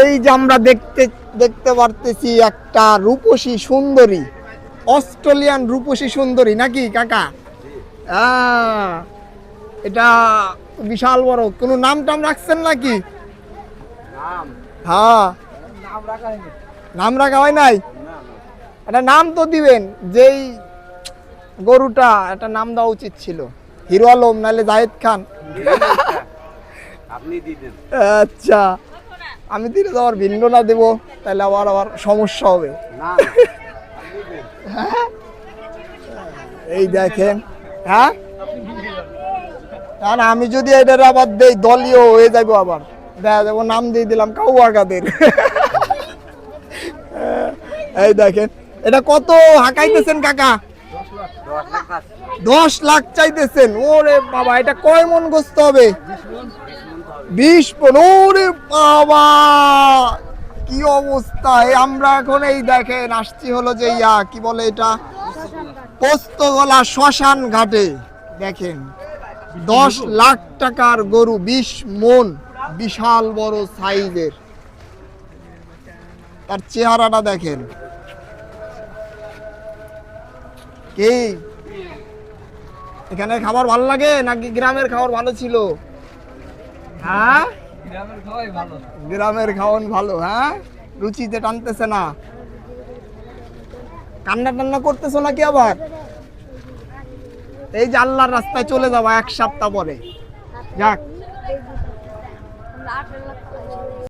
এই যে আমরা দেখতে দেখতে পারতেছি একটা রূপসী সুন্দরী অস্ট্রেলিয়ান রূপসী সুন্দরী নাকি কাকা? এটা বিশাল বড়। কোনো নাম টাম রাখছেন নাকি? হ্যাঁ। নাম রাখা হয় নাই? একটা নাম তো দিবেন যেই গরুটা একটা নাম দেওয়া উচিত ছিল। হিরো আলম নাহলে জাহেদ খান। আপনি আচ্ছা। আমি দিলে তো আবার ভিন্ন না দেবো তাহলে আবার আবার সমস্যা হবে। না। এই দেখেন হ্যাঁ? না আমি যদি এটার আবার দেই দলীয় হয়ে যাব আবার। দেখা যাব নাম দিয়ে দিলাম কাউয়াগাদের এই দেখেন এটা কত হাঁকাইতেছেন কাকা? দশ লাখ দশ লাখ চাইতেছেন। ওরে বাবা এটা কয় মন গোস্ত হবে? বিশ মন ওরে বাবা! কি অবস্থা? আমরা এখন এই দেখেন, আসছি হলো যে ইয়া, কি বলে এটা? পোস্তগোলা শ্মশান ঘাটে। দেখেন, দশ লাখ টাকার গরু, বিশ মন, বিশাল বড় সাইজের। তার চেহারাটা দেখেন। কি? এখানে খাবার ভালো লাগে নাকি গ্রামের খাবার ভালো ছিল? হ্যাঁ? গ্রামের খাওয়ান ভালো হ্যাঁ? রুচিতে টানতেছে না। কান্না টান্না করতেছো নাকি আবার? এই জানলার রাস্তায় চলে যাব এক সপ্তাহ পরে। যাক।